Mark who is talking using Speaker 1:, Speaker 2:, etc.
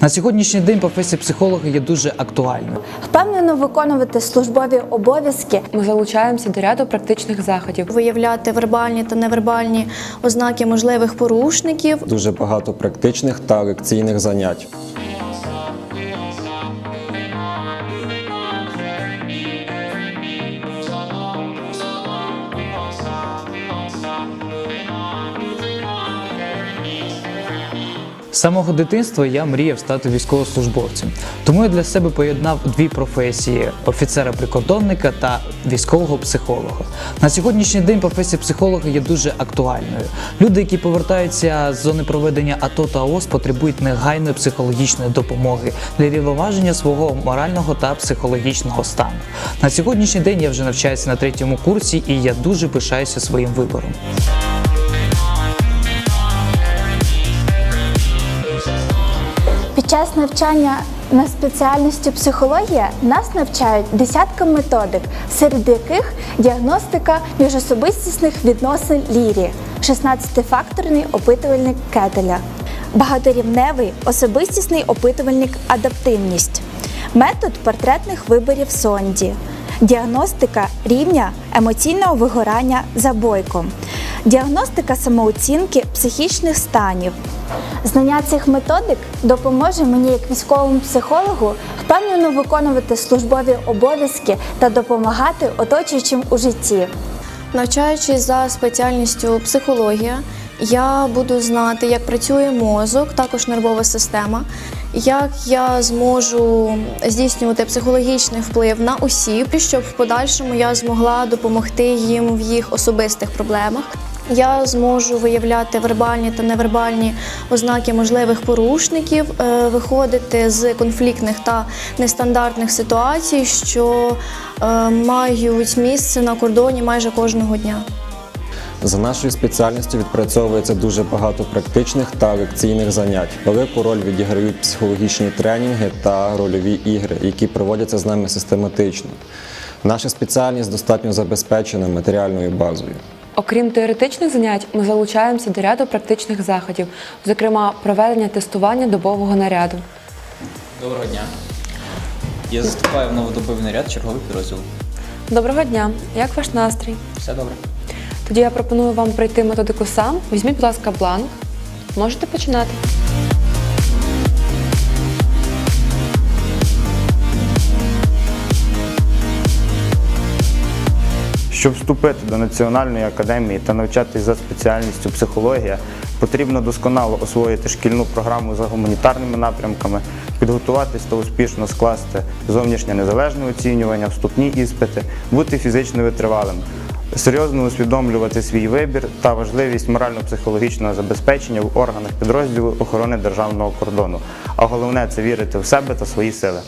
Speaker 1: На сьогоднішній день професія психолога є дуже актуальною.
Speaker 2: Впевнено виконувати службові обов'язки,
Speaker 3: Ми залучаємося до ряду практичних заходів.
Speaker 2: виявляти вербальні та невербальні ознаки можливих порушників,
Speaker 4: Дуже багато практичних та лекційних занять.
Speaker 1: З самого дитинства я мріяв стати військовослужбовцем. Тому я для себе поєднав дві професії: офіцера-прикордонника та військового психолога. На сьогоднішній день професія психолога є дуже актуальною. Люди, які повертаються з зони проведення АТО та ООС, потребують негайної психологічної допомоги для рівноваження свого морального та психологічного стану. На сьогоднішній день я вже навчаюся на третьому курсі, і я дуже пишаюся своїм вибором.
Speaker 2: Час навчання на спеціальності психологія нас навчають десяткам методик, серед яких діагностика міжособистісних відносин лірі, 16-факторний опитувальник Кетеля, багаторівневий особистісний опитувальник адаптивність, метод портретних виборів Сонді, діагностика рівня емоційного вигорання за бойком, діагностика самооцінки психічних станів. Знання цих методик допоможе мені як військовому психологу впевнено виконувати службові обов'язки та допомагати оточуючим у житті. Навчаючись за спеціальністю психологія, я буду знати, як працює мозок, також нервова система, як я зможу здійснювати психологічний вплив на осіб, щоб в подальшому я змогла допомогти їм в їх особистих проблемах. Я зможу виявляти вербальні та невербальні ознаки можливих порушників, е, виходити з конфліктних та нестандартних ситуацій, що е, мають місце на кордоні майже кожного дня.
Speaker 4: За нашою спеціальністю відпрацьовується дуже багато практичних та лекційних занять. Велику роль відіграють психологічні тренінги та рольові ігри, які проводяться з нами систематично. Наша спеціальність достатньо забезпечена матеріальною базою.
Speaker 3: Окрім теоретичних занять, ми залучаємося до ряду практичних заходів, зокрема проведення тестування добового наряду.
Speaker 5: Доброго дня. Я заступаю в новодобовий наряд черговий підрозділ.
Speaker 3: Доброго дня! Як ваш настрій?
Speaker 5: Все добре.
Speaker 3: Тоді я пропоную вам пройти методику сам. Візьміть, будь ласка, бланк. Можете починати.
Speaker 6: Щоб вступити до Національної академії та навчатись за спеціальністю психологія, потрібно досконало освоїти шкільну програму за гуманітарними напрямками, підготуватись та успішно скласти зовнішнє незалежне оцінювання, вступні іспити, бути фізично витривалим, серйозно усвідомлювати свій вибір та важливість морально-психологічного забезпечення в органах підрозділу охорони державного кордону. А головне це вірити в себе та свої сили.